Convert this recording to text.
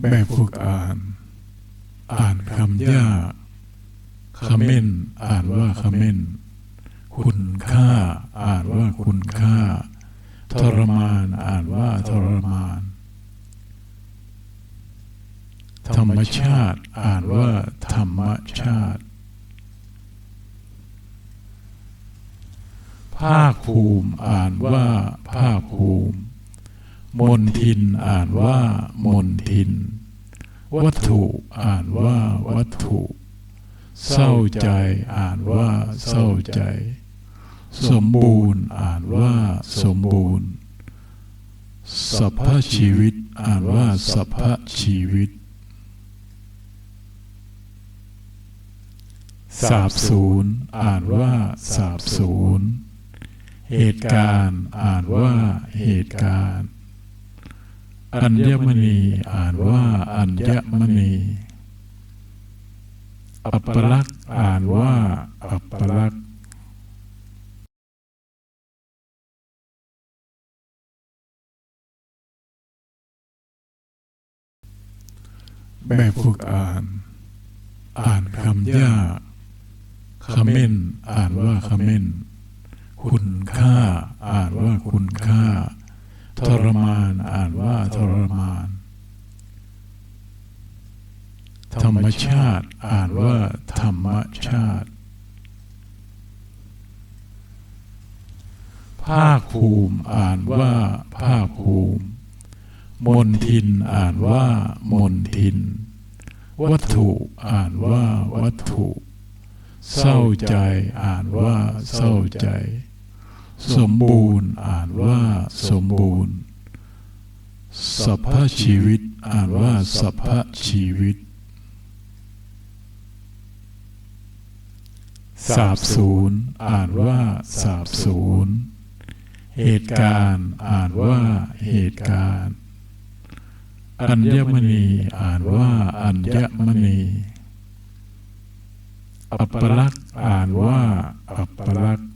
แบบฝึกอ่าน อ่านคำยากคำเม่นอ่านว่าคำเม่นคุณค่า อ่านว่าคุณค่า ทรมาน อ่านว่าทรมาน ธรรมชาติ อ่านว่าธรรมชาติ ภาคภูมิ อ่านว่าภาคภูมิ มนทินอ่านว่ามนทิน วัตถุอ่านว่าวัตถุ เศร้าใจอ่านว่าเศร้าใจ สมบูรณ์อ่านว่าสมบูรณ์สัพพชีวิตอ่านว่าสัพพชีวิตสาบสูญอ่านว่าสาบสูญเหตุการณ์อ่านว่าเหตุการณ์ อัญมณีอ่านว่าอัญมณีอัปปลักษ์อ่านว่าอัปปลักษ์แบบฝึกอ่าน อ่านคำยากคำเม่นอ่านว่าคำเม่นคุณค่า อ่านว่าคุณค่า ทรมานอ่านว่าทรมาน ธรรมชาติอ่านว่าธรรมชาติ ภาคภูมิอ่านว่าภาคภูมิมนทินอ่านว่ามนทิน วัตถุอ่านว่าวัตถุ เศร้าใจอ่านว่าเศร้าใจ สมบูรณ์อ่านว่าสมบูรณ์ สัพพชีวิตอ่านว่าสัพพชีวิตสาบสูญอ่านว่าสาบสูญเหตุการณ์อ่านว่าเหตุการณ์อัญมณีอ่านว่าอัญมณีอัปปลักษ์อ่านว่าอัปปลักษ์